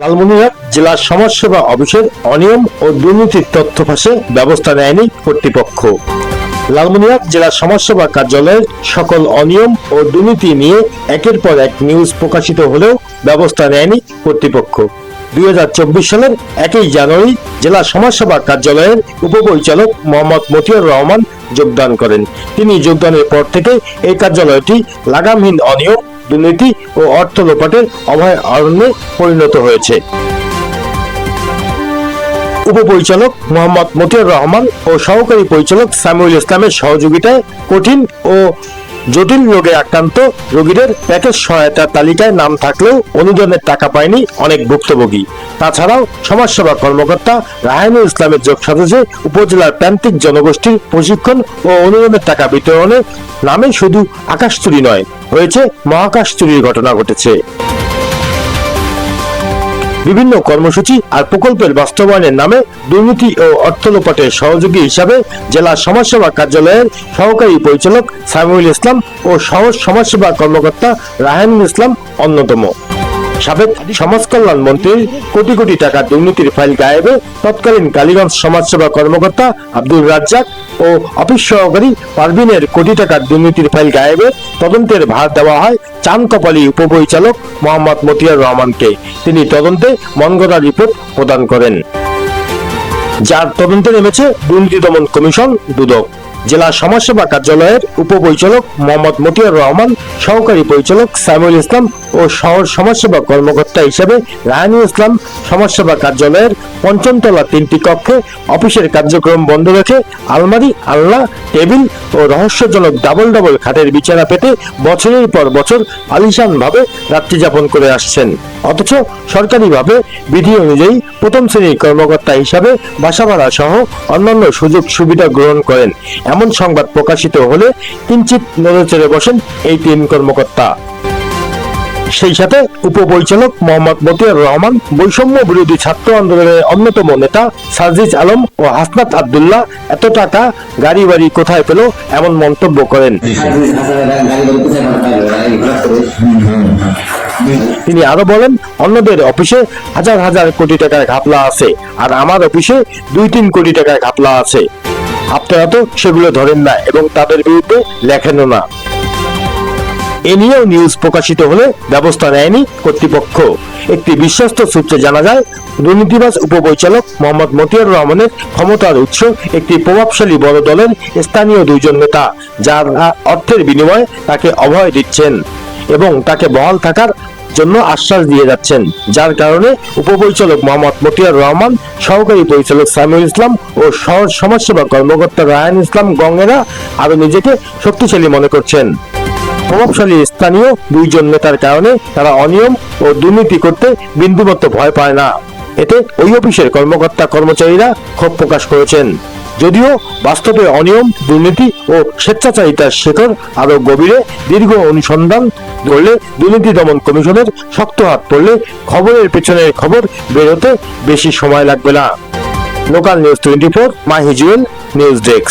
লালমনিরহাট জেলা সমাজসেবা অফিসের অনিয়ম ও দুর্নীতির তথ্য ফাঁসে ব্যবস্থা নেয়নি কর্তৃপক্ষ। লালমনিরহাট জেলা সমাজসেবা কার্যালয়ের সকল অনিয়ম ও দুর্নীতি নিয়ে একের পর এক নিউজ প্রকাশিত হলেও ব্যবস্থা নেয়নি কর্তৃপক্ষ। দুই হাজার চব্বিশ সালের একই জানুয়ারি জেলা সমাজসেবা কার্যালয়ের উপপরিচালক মোহাম্মদ মতিউর রহমান যোগদান করেন। তিনি যোগদানের পর থেকে এই কার্যালয়টি লাগামহীন অনিয়ম, দুর্নীতি ও অর্থ লোপাটের অভয় অরণ্যে পরিণত হয়েছে। উপপরিচালক মোহাম্মদ মতিউর রহমান ও সহকারী পরিচালক সামিউল ইসলামের সহযোগিতায় কঠিন ও জটিল রোগে আক্রান্ত, রোগীদের প্যাকেজ সহায়তার তালিকায় নাম থাকলেও অনুদানের টাকা পায়নি অনেক ভুক্তভোগী। তাছাড়াও সমাজসেবা কর্মকর্তা রাহানুল ইসলামের যোগ সাজে উপজেলার প্রান্তিক জনগোষ্ঠীর প্রশিক্ষণ ও অনুদানের টাকা বিতরণে নামে শুধু আকাশ চুরি নয় হয়েছে মহাকাশ চুরির ঘটনা ঘটেছে। বিভিন্ন কর্মসূচি আর প্রকল্পের বাস্তবায়নের নামে দুর্নীতি ও অর্থ লোপাটের সহযোগী হিসাবে জেলা সমাজসেবা কার্যালয়ের সহকারী পরিচালক সামিউল ইসলাম ও সহজ সমাজসেবা কর্মকর্তা রাহানুল ইসলাম অন্যতম। সাবেক সমাজ কল্যাণ মন্ত্রীর কোটি কোটি টাকার দুর্নীতির ফাইল গায়েবে তৎকালীন কালীগঞ্জ সমাজসেবা কর্মকর্তা আব্দুল রাজ্জাক ও অফিস সহকারী পারভিনের কোটি টাকার দুর্নীতির ফাইল গায়েবে তদন্তের ভার দেওয়া হয় চান কপালি উপপরিচালক মোহাম্মদ মতিয়ার রহমানকে। তিনি তদন্তে মনগড়া রিপোর্ট প্রদান করেন। যার তদন্তে নেমেছে দুর্নীতি দমন কমিশন দুদক। জেলা সমাজসেবা কার্যালয়ের উপপরিচালক মোহাম্মদ মতিয়ার রহমান, সহকারী পরিচালক সাইমুল ইসলাম ও শহর সমাজসেবা কর্মকর্তা হিসেবে রাহানু ইসলাম সমাজসেবা কার্যালয়ের পঞ্চমতলা তিনটি কক্ষে অফিসের কার্যক্রম বন্ধ রেখে আলমারি, আলনা, টেবিল ও রহস্যজনক ডাবল ডাবল খাটের বিছানা পেতে বছরের পর বছর আলিশান ভাবে রাত্রি যাপন করে আসছেন। অথচ সরকারিভাবে বিধি অনুযায়ী প্রথম শ্রেণির কর্মকর্তা হিসাবে বাসা ভাড়া সহ অন্যান্য সুযোগ সুবিধা গ্রহণ করেন। এমন সংবাদ প্রকাশিত হলে কিঞ্চিত নড়েচড়ে বসেন এই তিন কর্মকর্তা। সেই সাথে উপপরিচালক মোহাম্মদ মতিয়ার রহমান, বৈষম্য বিরোধী ছাত্র আন্দোলনের অন্যতম নেতা সাজিজ আলম ও হাসনাত আবদুল্লাহ এত টাকা গাড়ি বাড়ি কোথায় পেল এমন মন্তব্য করেন। তিনি আরও বলেন, অন্যদের অফিসে হাজার হাজার কোটি টাকার ঘাপলা আছে, আর আমার অফিসে দুই তিন কোটি টাকার ঘাপলা আছে। আপনারা তো সেগুলো ধরেন না এবং তাদের বিরুদ্ধে লেখেনও না। এ নিয়েও নিউজ প্রকাশিত হলে ব্যবস্থা নেয়নি কর্তৃপক্ষ। একটি বিশ্বস্ত সূত্রে জানা যায়, দুর্নীতিবাজ উপপরিচালক মোহাম্মদ মতিয়ার রহমানের ক্ষমতার উৎস একটি প্রভাবশালী বড় দলের স্থানীয় দুইজন নেতা, যারা অর্থের বিনিময়ে তাকে অভয় দিচ্ছেন এবং তাকে বহাল থাকার জন্য আশ্বাস দিয়ে যাচ্ছেন। যার কারণে উপপরিচালক মোহাম্মদ মতিয়ার রহমান, সহকারী পরিচালক সামিউল ইসলাম ও শহর সমাজসেবা কর্মকর্তা রায়ান ইসলাম গঙ্গেরা আরও নিজেকে শক্তিশালী মনে করছেন। প্রভাবশালী স্থানীয় দুইজন নেতার কারণে তারা অনিয়ম ও দুর্নীতি করতে বিন্দুমাত্র ভয় পায় না। এতে ওই অফিসের কর্মকর্তা কর্মচারীরা ক্ষোভ প্রকাশ করেছেন। যদিও বাস্তবে অনিয়ম, দুর্নীতি ও স্বেচ্ছাচারিতার শেখর আরও গভীরে দীর্ঘ অনুসন্ধান করলে দুর্নীতি দমন কমিশনের শক্ত হাত পড়লে খবরের পেছনে খবর বেরোতে বেশি সময় লাগবে না। লোকাল নিউজ টোয়েন্টি ফোর মাই মাহিজুয়েল নিউজ ডেস্ক